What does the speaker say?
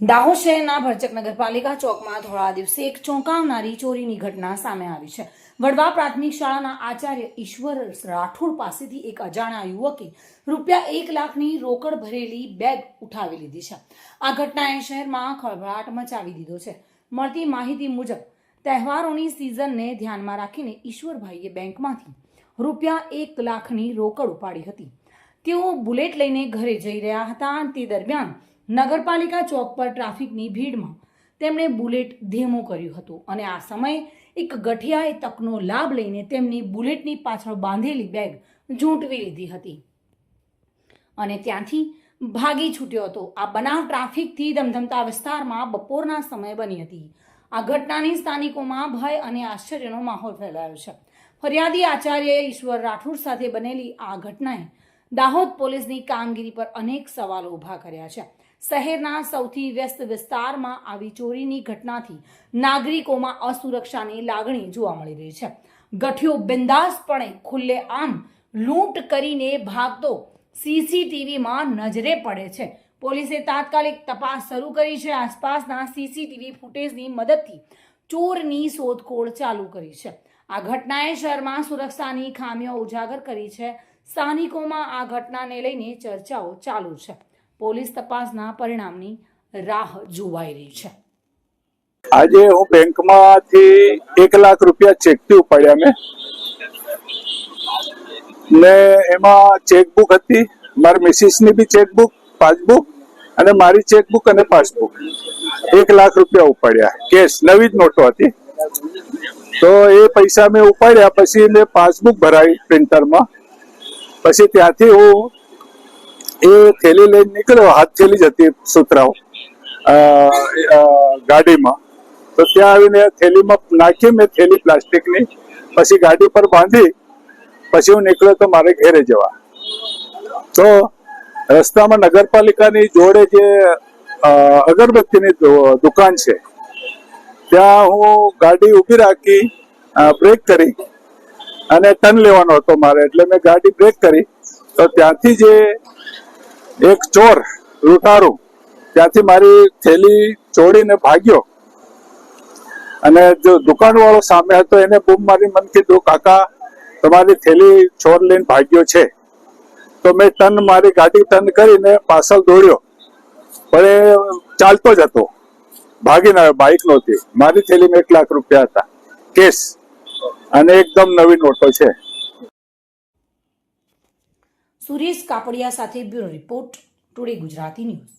દાહોદ શહેરના ભરચક નગરપાલિકા ચોકમાં થોડા દિવસે એક ચોંકાવનારી ચોરીની ઘટના સામે આવી છે. વડવા પ્રાથમિક શાળાના આચાર્ય ઈશ્વર રાઠોડ પાસેથી એક અજાણ્યા યુવકે રૂપિયા એક લાખની રોકડ ભરેલી બેગ ઉઠાવી લીધી છે. આ ઘટનાએ શહેરમાં ખળભળાટ મચાવી દીધો છે. મળતી માહિતી મુજબ, તહેવારોની સિઝનને ધ્યાનમાં રાખીને ઈશ્વરભાઈએ બેંકમાંથી રૂપિયા એક લાખની રોકડ ઉપાડી હતી. તેઓ બુલેટ લઈને ઘરે જઈ રહ્યા હતા તે દરમિયાન નગરપાલિકા ચોક પર ટ્રાફિકની ભીડમાં તેમણે બુલેટ ધીમું કર્યું હતું અને આ સમયે એક ગઠિયાએ તકનો લાભ લઈને તેમની બુલેટની પાછળ બાંધેલી બેગ ઝૂંટવી લીધી હતી. અને ત્યાંથી ભાગી છૂટ્યો હતો. આ બનાવ ટ્રાફિકથી ધમધમતા વિસ્તારમાં બપોરના સમયે બની હતી. આ ઘટનાની સ્થાનિકોમાં ભય અને આશ્ચર્યનો માહોલ ફેલાયો છે. ફરિયાદી આચાર્ય ઈશ્વર રાઠોડ સાથે બનેલી આ ઘટનાએ દાહોદ પોલીસની કામગીરી પર અનેક સવાલો ઊભા કર્યા છે. શહેરના સૌથી વ્યસ્ત વિસ્તારમાં આવી ચોરીની ઘટનાથી નાગરિકોમાં અસુરક્ષાની લાગણી જોવા મળી રહી છે. ગઠિયો બિંદાસપણે ખુલ્લે આમ લૂંટ કરીને ભાગતો સીસીટીવીમાં નજરે પડે છે. પોલીસે તાત્કાલિક તપાસ શરૂ કરી છે. આસપાસના સીસીટીવી ફૂટેજની મદદથી ચોરની શોધખોળ ચાલુ કરી છે. આ ઘટનાએ શહેરમાં સુરક્ષાની ખામીઓ ઉજાગર કરી છે. સ્થાનિકોમાં આ ઘટનાને લઈને ચર્ચાઓ ચાલુ છે. પોલીસ તપાસના પરિણામની રાહ જોવાઈ રહી છે. આજે હું બેંકમાંથી એક લાખ રૂપિયા ચેકથી ઉપાડ્યા મેં. ને એમાં ચેકબુક હતી, મારી મિસિસની બી ચેકબુક પાસબુક અને મારી ચેકબુક અને પાસબુક એક લાખ રૂપિયા ઉપાડ્યા. કેશ નવી જ નોટો હતી. તો એ પૈસા મેં ઉપાડ્યા, પછી મેં પાસબુક ભરાવી પ્રિન્ટરમાં પછી ત્યાંથી હું એ થેલી લઈને નીકળ્યો, હાથ થેલી જ હતી સુતરાઓ ગાડીમાં. તો ત્યાં આવીને થેલીમાં નાખી મેં થેલી પ્લાસ્ટિકની, પછી ગાડી પર બાંધી, પછી હું નીકળ્યો તો મારે ઘેરે જવા. તો રસ્તામાં નગરપાલિકાની જોડે જે અગરબત્તીની દુકાન છે, ત્યાં હું ગાડી ઊભી રાખી બ્રેક કરી, અને ટર્ન લેવાનો હતો મારે, એટલે મેં ગાડી બ્રેક કરી. તો ત્યાંથી જે એક ચોર લૂંટારું. ત્યાંથી મારી થેલી ચોરીને ભાગ્યો. અને જો દુકાન વાળો સામે હતો, એને બૂમ મારી મન કીધું, કાકા, તમારી થેલી ચોર લઈને ભાગ્યો છે. તો મેં ટન મારી ગાડી ટન કરીને પાછળ દોડ્યો. પણ એ ચાલતો જ હતો. ભાગીને આવ્યો બાઇક નહોતી. મારી થેલીમાં એક લાખ રૂપિયા હતા. કેસ અને એકદમ નવી નોટો છે. સુરેશ કાપડિયા સાથે bureau report today Gujarati news.